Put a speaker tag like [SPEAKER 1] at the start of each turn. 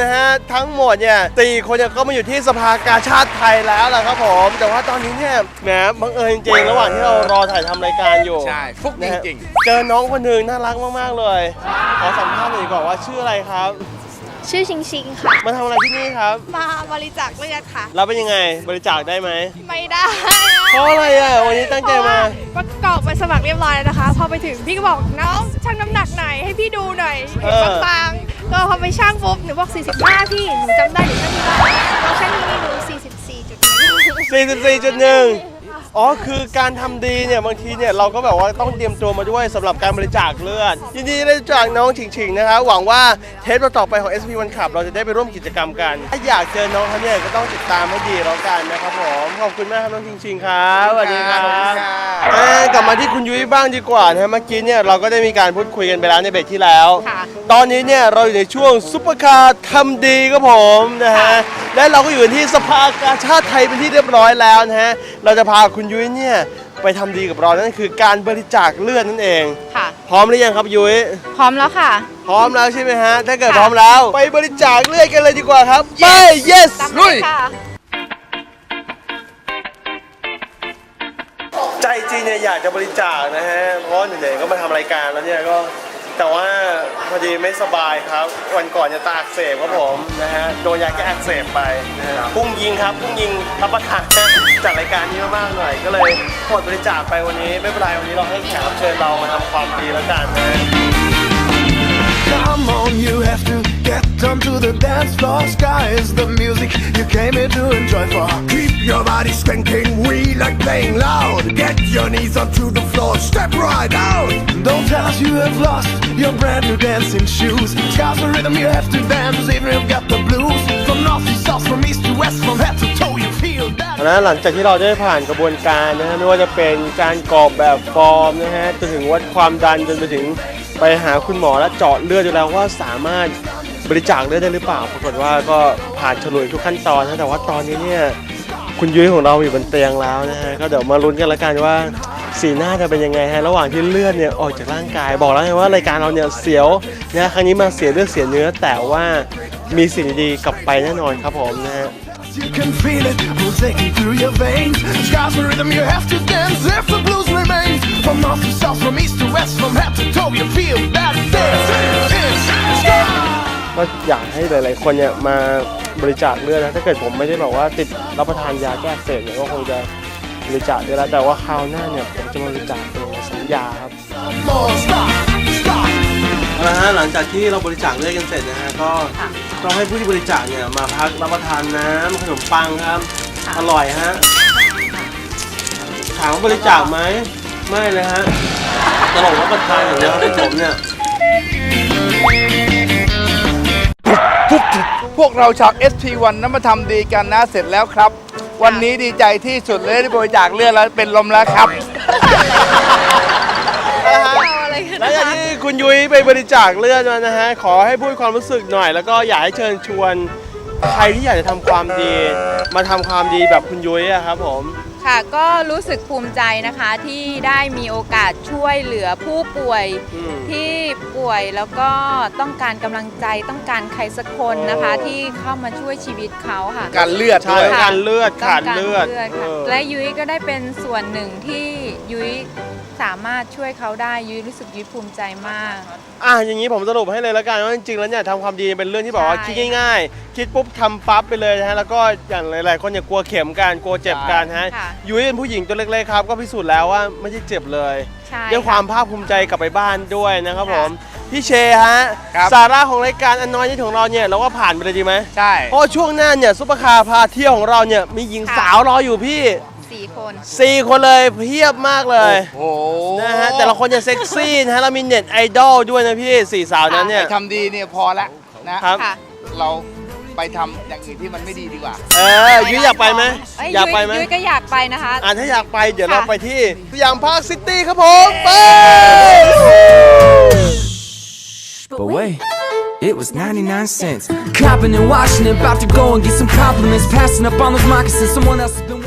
[SPEAKER 1] นะฮะทั้งหมดเนี่ยสี่คนเนี่ยก็มาอยู่ที่สภากาชาติไทยแล้วล่ะครับผม แต่ว่าตอนนี้เนี่ยแหมบังเอิญจริงๆระหว่างที่เรารอถ่ายทำรายการอยู่
[SPEAKER 2] ใช่ฟุกจ
[SPEAKER 1] นะฮะ
[SPEAKER 2] ริง
[SPEAKER 1] เจอน้องคนหนึ่งน่ารักมากๆเลยขอสัมภาษณ์หน่อยดีกว่าว่าชื่ออะไรครับ
[SPEAKER 3] ชื่อชิงชิงค่ะ
[SPEAKER 1] มาทำอะไรที่นี่ครับ
[SPEAKER 3] มาบริจาคเลือดค่ะ
[SPEAKER 1] เราเป็นยังไงบริจาคได้ไหม
[SPEAKER 3] ไม่ได้
[SPEAKER 1] เพราะอะไรอะวันนี้ตั้งใจมา
[SPEAKER 3] เพราะว่าประกอบไปสมัครเรียบร้อยแล้วนะคะ พอไปถึงพี่ก็บอกน้องชั่งน้ำหนักหน่อยให้พี่ดูหน่อยเห็นบางๆ ก็พอไปช่างปุ๊บหนูบอก45พี่หนูจำได้หนูชั่งที่บ้เราช่างนี้หนู44.1
[SPEAKER 1] 44.1 อ๋อคือการทำดีเนี่ยบางทีเนี่ยเราก็แบบว่าต้องเตรียมตัวมาด้วยสำหรับการบริจาคเลือด ยินดีได้จากน้องฉิงๆนะครับหวังว่าเทปต่อๆไปของ SP One Club เราจะได้ไปร่วมกิจกรรมกัน ถ้าอยากเจอน้องเขาเนี่ยก็ต้องติดตามให้ดีแล้วกันนะครับผมขอบคุณมากครับน้องฉิงๆครับสวัสดีครับ
[SPEAKER 2] ขอบคุณครับ
[SPEAKER 1] อ่ากลับมาที่คุณยุ้ยบ้างดีกว่านะฮะเมื่อกี้เนี่ยเราก็ได้มีการพูดคุยกันไปแล้วในเบรกที่แล้ว
[SPEAKER 3] ค่ะ
[SPEAKER 1] ตอนนี้เนี่ยเราอยู่ในช่วงซุปเปอร์คาร์ทำดีครับผมนะฮะ และเราก็อยู่ที่สภากาชาติไทยเป็นที่เรียบร้อยแล้วนะฮะ เราจะพาคุณยุ้ยเนี่ยไปทำดีกับเรานั่นคือการบริจาคเลือดนั่นเอง
[SPEAKER 3] ค่ะ
[SPEAKER 1] พร้อมหรือยังครับยุ้ย
[SPEAKER 3] พร้อมแล้วค่ะ
[SPEAKER 1] พร้อมแล้วใช่ไหมฮะ ถ้าเกิด
[SPEAKER 3] ค่ะ
[SPEAKER 1] พร้อมแล้ว ไปบริจาคเลือดกันเลยดีกว่าครับ ไป yes
[SPEAKER 3] ตาม
[SPEAKER 2] ลุ
[SPEAKER 3] เลย
[SPEAKER 2] ย
[SPEAKER 3] ค่ะ
[SPEAKER 1] ใจจริงเนี่ยอยากจะบริจาคนะฮะ เพราะไหนๆก็มาทำรายการแล้วเนี่ยก็ แต่ว่าพอดีไม่สบายครับ วันก่อนจะตาอักเสบครับผมนะฮะโดนยาแก้อักเสบไปนะฮะพุ่งยิงครับพุ่งยิงรับประทานจากรายการนี้มากๆหน่อย ก็เลยหมดบริจาคไปวันนี้ไม่เป็นไรวันนี้เราให้แขกรับเชิญเรามาทำความดีแล้วกันนะ
[SPEAKER 4] Come on, you have to get onto the dance floor. Sky is the music you came here to enjoy for. Keep your body skanking, we like playing loud. Get your knees onto the floor, step right out. Don't tell us you have lost your brand new dancing shoes. Sky's the rhythm, you have to dance, even if you've got the blues. From north to south, from east to west, from head to toe, you feel that.
[SPEAKER 1] นะหลังจากที่เราได้ผ่านกระบวนการนะฮะไม่ว่าจะเป็นการกรอกแบบฟอร์มนะฮะจนถึงวัดความดันจนไปถึงไปหาคุณหมอและเจาะเลือดดูแล้วว่าสามารถบริจาคเลือดได้หรือเปล่า ปรากฏว่าก็ผ่านฉลุยทุกขั้นตอนนะแต่ว่าตอนนี้เนี่ย คุณยุ้ยของเราอยู่บนเตียงแล้วนะฮะก็เดี๋ยวมาลุ้นกันละกันว่าสีหน้าจะเป็นยังไงฮะระหว่างที่เลือดเนี่ยออกจากร่างกายบอกแล้วไงว่ารายการเราเนี่ยเสียวนะครั้งนี้มาเสียเลือดเสียเนื้อ แต่ว่ามีสิ่งดีๆกลับไปแน่นอนครับผมนะฮะ
[SPEAKER 4] You can feel it pulsating through your veins. Sky's the rhythm, you have to dance if the blues remains. From north to south, from east to west, from head to toe, you feel that dance. It's Sky.
[SPEAKER 1] ก็อยากให้หลายๆคนเนี่ยมา บริจาคเลือดนะถ้าเกิดผมไม่ได้แบบว่าติดรับประทานยาแก้อักเสบเนี่ยก็คงจะบริจาคได้แล้วแต่ว่าคราวหน้าเนี่ยผมจะมาบริจาคเองสัญญาครับ
[SPEAKER 4] More stop, stop.
[SPEAKER 1] นะฮะหลังจากที่เราบริจาคเลือดกันเสร็จนะฮะก็ต้องให้ผู้ที่บริจาคเนี่ยมาพักรับประทานน้ำขนมปังครับ อร่อยฮะถามว่าบริจาคไหมไม่เลยฮะตลกรับประทานอย่างเดียวครับผมเนี่ย
[SPEAKER 2] พวกเราชาว SP1 นั้นมาทำดีกันนะเสร็จแล้วครับ วันนี้ดีใจที่สุดเลยที่บริจาคเลือดแล้วเป็นลมแล้วครับ
[SPEAKER 3] อะไรกัน
[SPEAKER 1] แล้วอย่างที่คุณยุ้ยไปบริจาคเลือดมานะฮะ ขอให้พูดความรู้สึกหน่อย แล้วก็อยากให้เชิญชวน ใครที่อยากจะทำความดี มาทำความดีแบบคุณยุ้ยอะครับผม
[SPEAKER 5] ค่ะก็รู้สึกภูมิใจนะคะที่ได้มีโอกาสช่วยเหลือผู้ป่วย
[SPEAKER 1] อืม
[SPEAKER 5] ที่ป่วยแล้วก็ต้องการกำลังใจต้องการใครสักคนนะคะ
[SPEAKER 1] โอ้
[SPEAKER 5] ที่เข้ามาช่วยชีวิตเขาค่ะ
[SPEAKER 2] การเลือด
[SPEAKER 1] ใช่
[SPEAKER 2] ด้วย
[SPEAKER 1] การเลือด
[SPEAKER 5] ต้
[SPEAKER 1] ขาด
[SPEAKER 5] งกร
[SPEAKER 1] เลือด
[SPEAKER 5] ค่ะ
[SPEAKER 1] เออ
[SPEAKER 5] และยุ้ยก็ได้เป็นส่วนหนึ่งที่ยุ้ย สามารถช่วยเขาได้ยุ้ยรู้สึกยุ้ยภูมิใจมาก
[SPEAKER 1] อะอย่างนี้ผมสรุปให้เลยแล้วกันว่าจริงๆแล้วเนี่ยทำความดีเป็นเรื่องที่แบบว่า
[SPEAKER 5] ใช่
[SPEAKER 1] คิดง่ายๆ คิดปุ๊บทำปั๊บไปเลยนะฮะแล้วก็อย่างหลายๆคนเนี่ยกลัวเข็มกันกลัวเจ็บกันฮะ
[SPEAKER 5] ค่ะ
[SPEAKER 1] ยุ้ยเป็นผู้หญิงตัวเล็กๆครับ ก็พิสูจน์แล้วว่าไม่ใช่เจ็บเลย
[SPEAKER 5] ใช่
[SPEAKER 1] ด้วยความภาคภูมิใจกลับไปบ้านด้วยนะครับ
[SPEAKER 5] ค่ะ
[SPEAKER 1] ผมพี่เชฮะ
[SPEAKER 2] ครับ
[SPEAKER 1] สาระของรายการอันน้อยนิดของเราเนี่ยเราก็ผ่านไปเลยดีไหม
[SPEAKER 2] ใช่
[SPEAKER 1] เพราะช่วงหน้าเนี่ยซุปเปอร์คาร์พาเที่ยวของเราเนี่ยมีหญิงสาวรออยู่พี่
[SPEAKER 5] สี่ คน
[SPEAKER 1] สี่คนเลยเพียบมากเลย
[SPEAKER 2] โอ้โห
[SPEAKER 1] นะฮะแต่ละคนจะเซ็กซี่นะฮะเรามีเน็ตไอดอลด้วยนะพี่สี่สาวนั้นเนี่ย
[SPEAKER 2] ทำดีเนี่ยพอละนะ ครับ
[SPEAKER 5] ค่ะ
[SPEAKER 2] เราไปทำอย่างอื่นที่มันไม่ดีดีกว่า
[SPEAKER 1] เออยุ้ยอยากไปไหม
[SPEAKER 5] เอ้
[SPEAKER 1] อยากไปไหม
[SPEAKER 5] ยุ้ยก็อยากไปนะคะ
[SPEAKER 1] อ่าถ้าอยากไปเดี๋ยวเรา
[SPEAKER 5] ค่ะ
[SPEAKER 1] ไปที่สยามพาร์คซิตี้ครับผมไป
[SPEAKER 6] But wait, it was 99 cents. Copping and washing, about to go and get some compliments. Passing up on those moccasins, someone else has been